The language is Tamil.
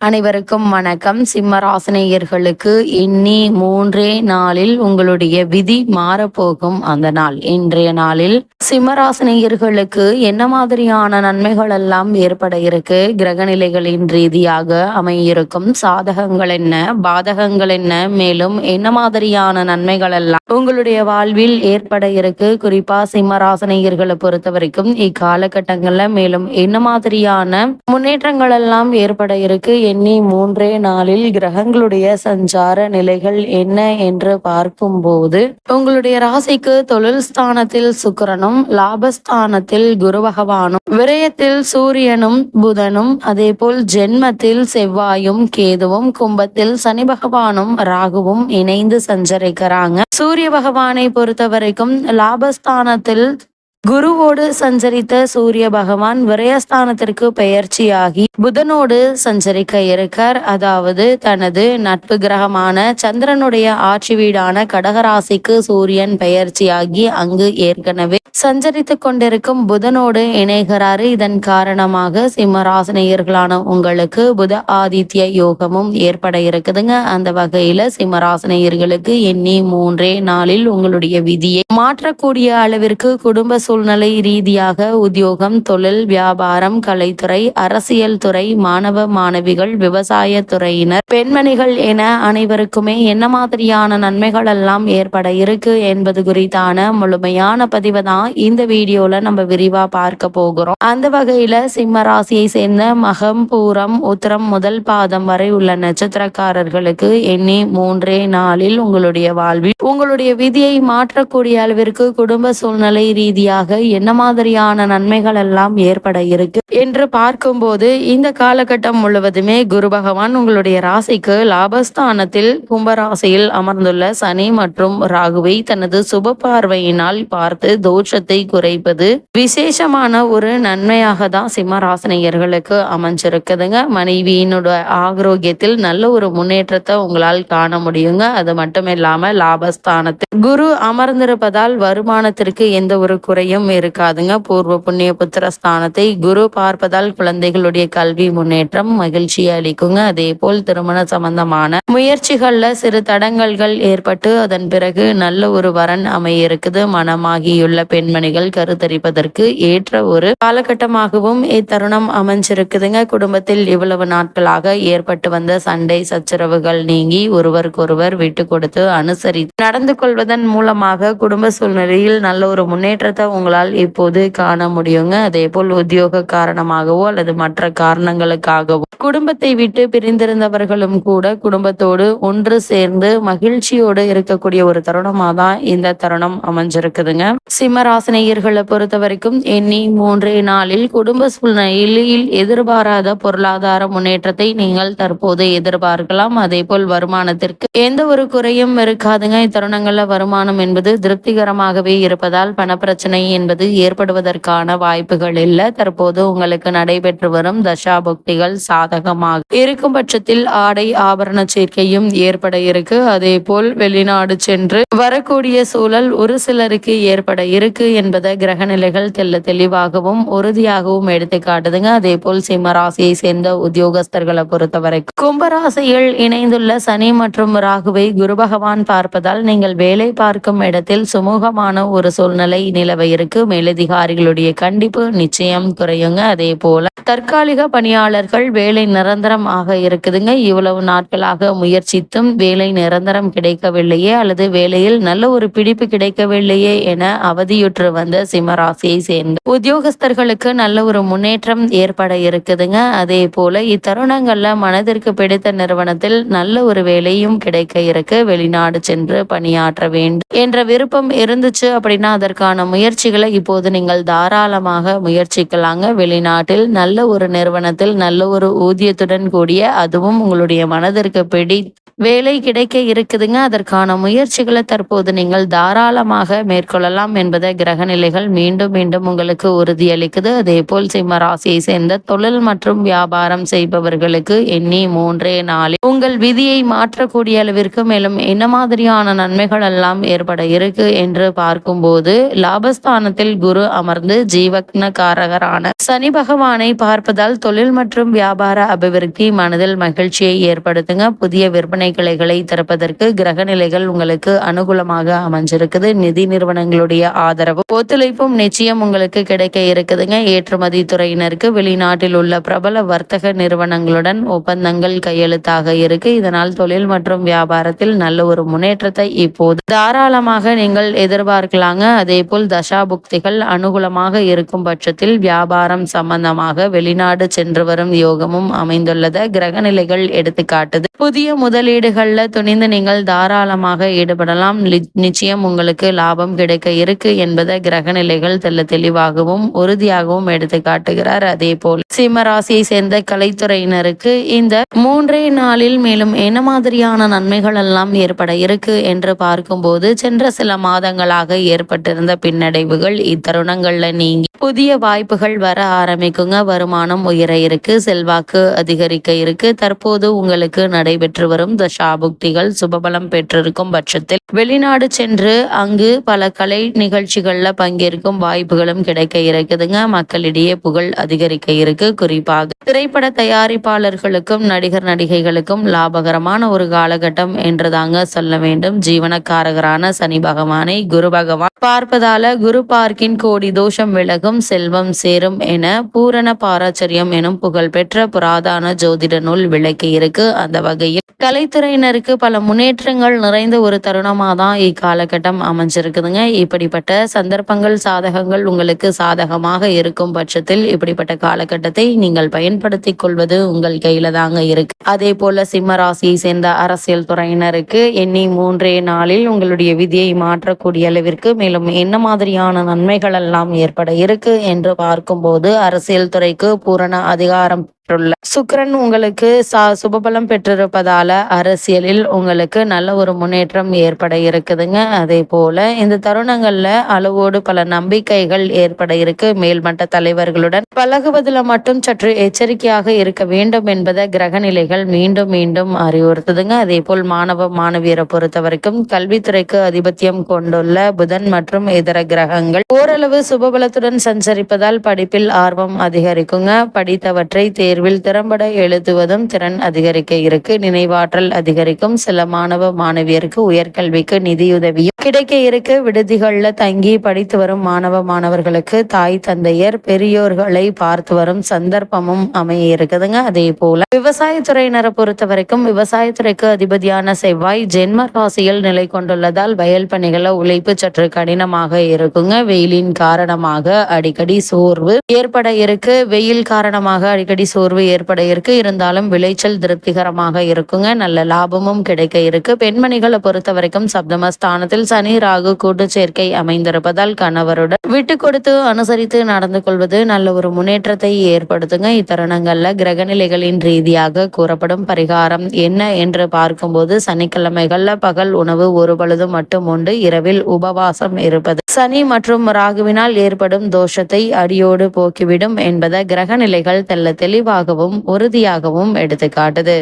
அனைவருக்கும் வணக்கம். சிம்மராசினியர்களுக்கு இன்னி மூன்றே நாளில் உங்களுடைய விதி மாறப்போகும் அந்த நாள். இன்றைய நாளில் சிம்மராசினியர்களுக்கு என்ன மாதிரியான நன்மைகள் எல்லாம் ஏற்பட இருக்கு? கிரகநிலைகளின் ரீதியாக அமையிருக்கும் சாதகங்கள் என்ன? பாதகங்கள் என்ன? மேலும் என்ன மாதிரியான நன்மைகள் எல்லாம் உங்களுடைய வாழ்வில் ஏற்பட இருக்கு? குறிப்பா சிம்மராசினியர்களை பொறுத்த வரைக்கும் இக்காலகட்டங்கள்ல மேலும் என்ன மாதிரியான முன்னேற்றங்கள் எல்லாம் ஏற்பட இருக்கு? எண்ணி மூன்றே நாளில் கிரகங்களுடைய சஞ்சார நிலைகள் என்ன என்று பார்க்கும்போது உங்களுடைய ராசிக்கு தொழில் ஸ்தானத்தில் சுக்கரனும் லாபஸ்தானத்தில் குரு பகவானும் விரயத்தில் சூரியனும் புதனும் அதே போல் ஜென்மத்தில் செவ்வாயும் கேதுவும் கும்பத்தில் சனி பகவானும் ராகுவும் இணைந்து சஞ்சரிக்கிறாங்க. சூரிய பகவானை பொறுத்த வரைக்கும் லாபஸ்தானத்தில் குருவோடு சஞ்சரித்த சூரிய பகவான் விரயஸ்தானத்திற்கு பெயர்ச்சியாகி புதனோடு சஞ்சரிக்க இருக்கார். அதாவது தனது நட்பு கிரகமான சந்திரனுடைய ஆட்சி வீடான கடகராசிக்கு சூரியன் பெயர்ச்சியாகி அங்கு ஏற்கனவே சஞ்சரித்து கொண்டிருக்கும் புதனோடு இணைகிறாரு. இதன் காரணமாக சிம்மராசினியர்களான உங்களுக்கு புத ஆதித்ய யோகமும் ஏற்பட இருக்குதுங்க. அந்த வகையில சிம்மராசினியர்களுக்கு எண்ணி மூன்றே நாளில் உங்களுடைய விதியை மாற்றக்கூடிய அளவிற்கு குடும்ப சூழ்நிலை ரீதியாக உத்தியோகம் தொழில் வியாபாரம் கலைத்துறை அரசியல் துறை மாணவ மாணவிகள் விவசாய துறையினர் பெண்மணிகள் என அனைவருக்குமே என்ன மாதிரியான நன்மைகள் எல்லாம் ஏற்பட இருக்கு என்பது குறித்தான முழுமையான பதிவு தான் இந்த வீடியோல நம்ம விரிவா பார்க்க போகிறோம். அந்த வகையில சிம்ம ராசியை சேர்ந்த மகம் பூரம் உத்திரம் முதல் பாதம் வரை உள்ள நட்சத்திரக்காரர்களுக்கு எண்ணி மூன்றே நாளில் உங்களுடைய வாழ்வில் உங்களுடைய விதியை மாற்றக்கூடிய அளவிற்கு குடும்ப சூழ்நிலை ரீதியாக என்ன மாதிரியான நன்மைகள் எல்லாம் ஏற்பட இருக்கு? என்று பார்க்கும்போது இந்த காலகட்டம் முழுவதுமே குரு பகவான் உங்களுடைய ராசிக்கு லாபஸ்தானத்தில் கும்பராசியில் அமர்ந்துள்ள சனி மற்றும் ராகுவை தனது சுப பார்வையினால் பார்த்து தோஷத்தை குறைப்பது விசேஷமான ஒரு நன்மையாக தான் சிம்மராசனையர்களுக்கு அமைஞ்சிருக்குதுங்க. மனைவியினோட ஆரோக்கியத்தில் நல்ல ஒரு முன்னேற்றத்தை உங்களால் காண முடியுங்க. அது மட்டும் இல்லாம லாபஸ்தானத்தில் குரு அமர்ந்திருப்பதால் வருமானத்திற்கு எந்த ஒரு குறை குறையும் இருக்காதுங்க. பூர்வ புண்ணிய புத்திர ஸ்தானத்தை குரு பார்ப்பதால் குழந்தைகளுடைய கல்வி முன்னேற்றம் மகிழ்ச்சி அளிக்குங்க. அதே போல் திருமண சம்பந்தமான முயற்சிகள்ல சிறு தடங்கல்கள் ஏற்பட்டு அதன் பிறகு நல்ல ஒரு வரன் அமைய இருக்குது மனமாகியுள்ள பெண்மணிகள் கருத்தரிப்பதற்கு ஏற்ற ஒரு காலகட்டமாகவும் இத்தருணம் அமைஞ்சிருக்குதுங்க. குடும்பத்தில் இவ்வளவு நாட்களாக ஏற்பட்டு வந்த சண்டை சச்சரவுகள் நீங்கி ஒருவருக்கொருவர் விட்டு கொடுத்து அனுசரி நடந்து கொள்வதன் மூலமாக குடும்ப சூழ்நிலையில் நல்ல ஒரு முன்னேற்றத்தை உங்களால் இப்போது காண முடியுங்க. அதே போல் உத்தியோக காரணமாகவோ அல்லது மற்ற காரணங்களுக்காகவோ. குடும்பத்தை விட்டு பிரிந்திருந்தவர்களும் கூட குடும்பத்தோடு ஒன்று சேர்ந்து மகிழ்ச்சியோடு இருக்கக்கூடிய ஒரு தருணமாக தான் இந்த தருணம் அமைஞ்சிருக்குதுங்க. சிம்மராசினியர்களை பொறுத்த வரைக்கும் எண்ணி மூன்றே நாளில் குடும்ப சூழ்நிலையில் எதிர்பாராத பொருளாதார முன்னேற்றத்தை நீங்கள் தற்போது எதிர்பார்க்கலாம். அதே போல் வருமானத்திற்கு எந்த ஒரு குறையும் இருக்காதுங்க. இத்தருணங்கள்ல வருமானம் என்பது திருப்திகரமாகவே இருப்பதால் பணப்பிரச்சனை என்பது ஏற்படுவதற்கான வாய்ப்புகள் இல்லை. தற்போது உங்களுக்கு நடைபெற்று வரும் தசாபுக்திகள் சாதகமாக இருக்கும் பட்சத்தில் ஆடை ஆபரண சேர்க்கையும் ஏற்பட இருக்கு. அதே போல் வெளிநாடு சென்று வரக்கூடிய சூழல் ஒரு சிலருக்கு ஏற்பட இருக்கு என்பதை கிரக நிலைகள் தெல்ல தெளிவாகவும் உறுதியாகவும் எடுத்து காட்டுதுங்க. அதே போல் சிம்மராசியை சேர்ந்த உத்தியோகஸ்தர்களை பொறுத்தவரைக்கும் கும்பராசியில் இணைந்துள்ள சனி மற்றும் ராகுவை குரு பகவான் பார்ப்பதால் நீங்கள் வேலை பார்க்கும் இடத்தில் சுமூகமான ஒரு சூழ்நிலை நிலவை இருக்கு. மேலதிகாரிகளுடைய கண்டிப்பு நிச்சயம் குறையுங்க. அதே போல தற்காலிக பணியாளர்கள் வேலை நிரந்தரம் ஆக இருக்குதுங்க. இவ்வளவு நாட்களாக முயற்சித்தும் வேலை நிரந்தரம் கிடைக்கவில்லையே அல்லது வேலையில் நல்ல ஒரு பிடிப்பு கிடைக்கவில்லையே என அவதியுற்று வந்த சிம்மராசியை சேர்ந்த உத்தியோகஸ்தர்களுக்கு நல்ல ஒரு முன்னேற்றம் ஏற்பட இருக்குதுங்க. அதே போல இத்தருணங்கள்ல மனதிற்கு பிடித்த நிறுவனத்தில் நல்ல ஒரு வேலையும் கிடைக்க இருக்கு. வெளிநாடு சென்று பணியாற்ற வேண்டும் என்ற விருப்பம் இருந்துச்சு அப்படின்னா அதற்கான முயற்சி முயற்சிகளை இப்போது நீங்கள் தாராளமாக முயற்சிக்கலாங்க. வெளிநாட்டில் நல்ல ஒரு நிறுவனத்தில் நல்ல ஒரு ஊதியத்துடன் கூடிய அதுவும் உங்களுடைய மனதிற்கு பிடி வேலை கிடைக்க இருக்குதுங்க. அதற்கான முயற்சிகளை தற்போது நீங்கள் தாராளமாக மேற்கொள்ளலாம் என்பதை கிரக நிலைகள் மீண்டும் மீண்டும் உங்களுக்கு உறுதியளிக்குது. அதே போல் சிம்ம ராசியை சேர்ந்த தொழில் மற்றும் வியாபாரம் செய்பவர்களுக்கு எண்ணி மூன்றே நாளில் உங்கள் விதியை மாற்றக்கூடிய அளவிற்கு மேலும் என்ன மாதிரியான நன்மைகள் எல்லாம் ஏற்பட இருக்கு என்று பார்க்கும்போது லாபஸ்தானத்தில் குரு அமர்ந்து ஜீவக்னகாரகரான சனி பகவானை பார்ப்பதால் தொழில் மற்றும் வியாபார அபிவிருத்தி மனதில் மகிழ்ச்சியை ஏற்படுத்துங்க. புதிய விற்பனை கிளைகளை திறப்பதற்கு கிரக நிலைகள் உங்களுக்கு அனுகூலமாக அமைஞ்சிருக்குது. நிதி நிறுவனங்களுடைய ஆதரவு ஒத்துழைப்பும் நிச்சயம் உங்களுக்கு கிடைக்க இருக்குதுங்க. ஏற்றுமதி துறையினருக்கு வெளிநாட்டில் உள்ள பிரபல வர்த்தக நிறுவனங்களுடன் ஒப்பந்தங்கள் கையெழுத்தாக இருக்கு. இதனால் தொழில் மற்றும் வியாபாரத்தில் நல்ல ஒரு முன்னேற்றத்தை இப்போது தாராளமாக நீங்கள் எதிர்பார்க்கலாங்க. அதே போல் தசாபுக்திகள் அனுகூலமாக இருக்கும் பட்சத்தில் வியாபாரம் சம்பந்தமாக வெளிநாடு சென்று வரும் யோகமும் அமைந்துள்ளத. கிரக நிலைகள் புதிய காட்டுது முதலீடுகளில் துணிந்து நீங்கள் தாராளமாக ஈடுபடலாம். நிச்சயம் உங்களுக்கு லாபம் கிடைக்க இருக்கு என்பதை கிரகநிலைகள் தெல்ல தெளிவாகவும் உறுதியாகவும் எடுத்து காட்டுகிறார். அதே போல் சிம்ம ராசியை சேர்ந்த கலைத்துறையினருக்கு இந்த மூன்றே நாளில் மேலும் என்ன மாதிரியான நன்மைகள் எல்லாம் ஏற்பட இருக்கு என்று பார்க்கும்போது சென்ற சில மாதங்களாக ஏற்பட்டிருந்த பின்னடைவுகள் இத்தருணங்கள்ல நீங்கி புதிய வாய்ப்புகள் வர ஆரம்பிக்குங்க. வருமானம் உயர இருக்கு. செல்வாக்கு அதிகரிக்க இருக்கு. தற்போது உங்களுக்கு நடைபெற்று வரும் தசாபுக்திகள் சுபபலம் பெற்றிருக்கும் பட்சத்தில் வெளிநாடு சென்று அங்கு பல கலை நிகழ்ச்சிகள்ல பங்கேற்கும் வாய்ப்புகளும் கிடைக்க இருக்குதுங்க. மக்களிடையே புகழ் அதிகரிக்க இருக்கு. குறிப்பாக திரைப்பட தயாரிப்பாளர்களுக்கும் நடிகர் நடிகைகளுக்கும் லாபகரமான ஒரு காலகட்டம் என்றுதாங்க சொல்ல வேண்டும். ஜீவனக்காரகரான சனி பகவானை குரு பகவான் பார்ப்பதால குரு பார்க்கின் கோடி தோஷம் விலகும். செல்வம் சேரும் என பூரண பாராச்சரியம் எனும் புகழ்பெற்ற புராதான ஜோதிட நூல் விளக்கி இருக்கு. அந்த வகையில் கலைத்துறையினருக்கு பல முன்னேற்றங்கள் நிறைந்த ஒரு தருணமாக தான் இக்காலகட்டம் அமைஞ்சிருக்குதுங்க. இப்படிப்பட்ட சந்தர்ப்பங்கள் சாதகங்கள் உங்களுக்கு சாதகமாக இருக்கும் பட்சத்தில் இப்படிப்பட்ட காலகட்டத்தை நீங்கள் பயன்படுத்தி கொள்வது உங்கள் கையில தாங்க இருக்கு. அதே போல சிம்ம ராசியை சேர்ந்த அரசியல் துறையினருக்கு எண்ணி மூன்றே நாளில் உங்களுடைய விதியை மாற்றக்கூடிய அளவிற்கு மேலும் என்ன மாதிரியான நன்மைகள் எல்லாம் ஏற்பட இருக்கு? என்று பார்க்கும்போது அரசியல் துறைக்கு பூரண அதிகாரம் பெற்றுள்ள. சுக்கரன் உங்களுக்கு சா சுபபலம் பெற்றிருப்பதால அரசியலில் உங்களுக்கு நல்ல ஒரு முன்னேற்றம் ஏற்பட இருக்குதுங்க. அதே போல இந்த தருணங்கள்ல அளவோடு பல நம்பிக்கைகள் ஏற்பட இருக்கு. மேல்மட்ட தலைவர்களுடன் பழகுவதில் மட்டும் சற்று எச்சரிக்கையாக இருக்க வேண்டும் என்பதை கிரக நிலைகள் மீண்டும் மீண்டும் அறிவுறுத்துதுங்க. அதே போல் மாணவ மாணவியரை பொறுத்த வரைக்கும் கல்வித்துறைக்கு அதிபத்தியம் கொண்டுள்ள புதன் மற்றும் இதர கிரகங்கள் ஓரளவு சுபபலத்துடன் சஞ்சரிப்பதால் படிப்பில் ஆர்வம் அதிகரிக்குங்க. படித்தவற்றை தேர்வில் திறம்பட எழுதுவதும் திறன் அதிகரிக்க இருக்கு. நினைவாற்றல் அதிகரிக்கும். சில மாணவ மாணவியருக்கு உயர்கல்விக்கு நிதியுதவியும் கிடைக்க இருக்கு. விடுதிகள்ல தங்கி படித்து வரும் மாணவ மாணவர்களுக்கு தாய் தந்தையர் பெரியோர்களை பார்த்து வரும் சந்தர்ப்பமும் அமைய இருக்குதுங்க. அதே போல விவசாயத்துறையினரை பொறுத்த வரைக்கும் விவசாயத்துறைக்கு அதிபதியான செவ்வாய் ஜென்ம ராசியில் நிலை கொண்டுள்ளதால் வயல் பணிகளை உழைப்பு சற்று கடினமாக இருக்குங்க. வெயிலின் காரணமாக அடிக்கடி சோர்வு ஏற்பட இருக்கு. வெயில் காரணமாக அடிக்கடி சோர்வு ஏற்பட இருக்கு. இருந்தாலும் விளைச்சல் திருப்திகரமாக இருக்குங்க. நல்ல லாபமும் கிடைக்க இருக்கு. பெண்மணிகளை பொறுத்த வரைக்கும் சப்தமஸ்தானத்தில் சனி ராகு கூட்டு சேர்க்கை அமைந்திருப்பதால் கணவருடன் விட்டு கொடுத்து அனுசரித்து நடந்து கொள்வது நல்ல ஒரு முன்னேற்றத்தை ஏற்படுத்துங்க. இத்தருணங்கள்ல கிரகநிலைகளின் ரீதியாக கூறப்படும் பரிகாரம் என்ன என்று பார்க்கும்போது சனிக்கிழமைகள்ல பகல் உணவு ஒரு பொழுது மட்டும் உண்டு. இரவில் உபவாசம் இருப்பது சனி மற்றும் ராகுவினால் ஏற்படும் தோஷத்தை அடியோடு போக்கிவிடும் என்பதை கிரக நிலைகள் தெல்ல தெளிவாகவும் உறுதியாகவும் எடுத்துக்காட்டுது.